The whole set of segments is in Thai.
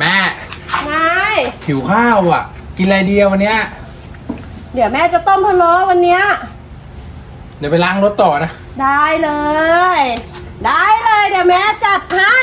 แม่ นายหิวข้าวอะ กินอะไรดีอะวันเนี้ยเดี๋ยวแม่จะต้มพะโล้วันเนี้ยเดี๋ยวไปล้างรถต่อนะ ได้เลย ได้เลยเดี๋ยวแม่จัดให้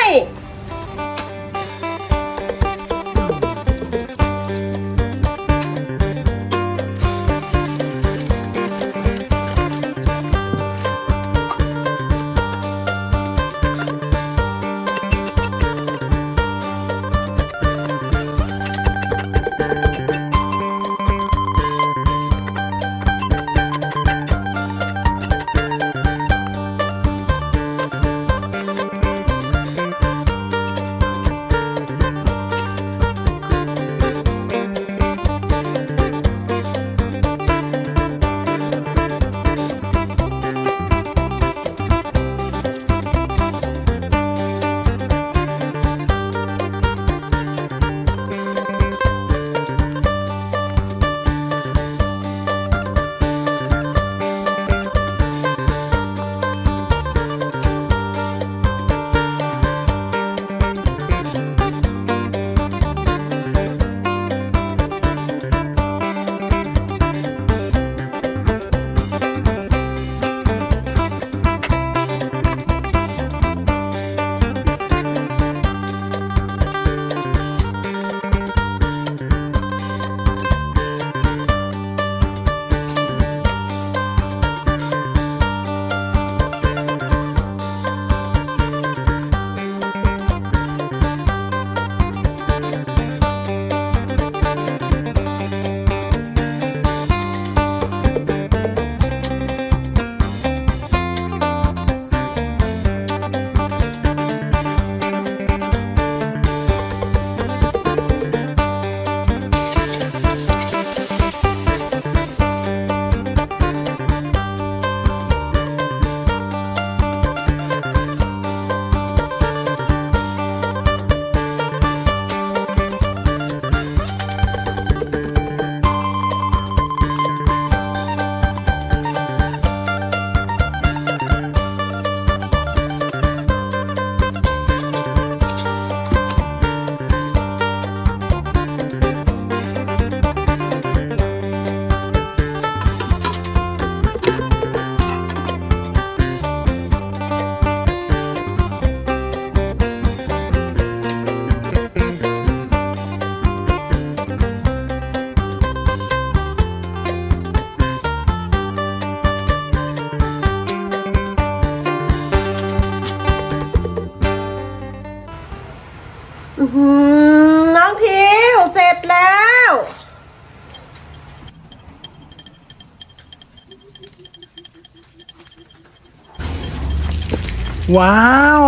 ว้าว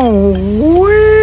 อุ้ย